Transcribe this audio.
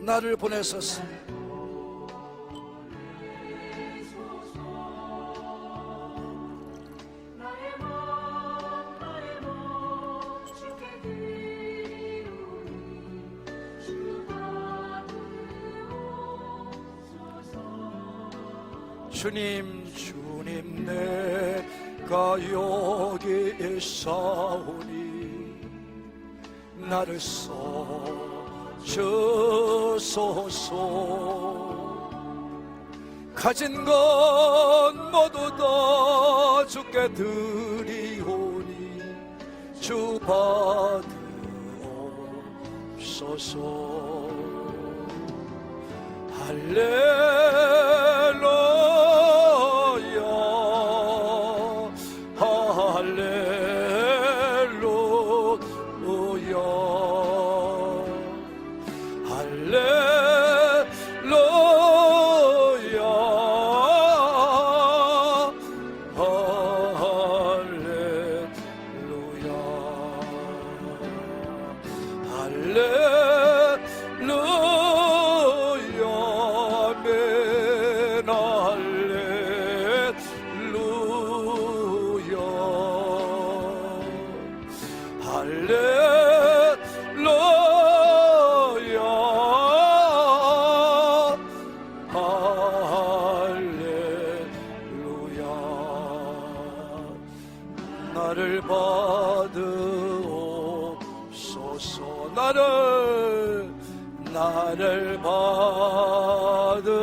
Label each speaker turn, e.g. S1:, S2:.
S1: 나를 보내소서. 주님 주님 내가 여기 있사오니 나를 써 주소서. 가진 것 모두 다 주께 드리오니 주 받으옵소서. 할렐 할렐루야. 할렐루야. 나를 받으옵소서. 나를 나를 받으옵소서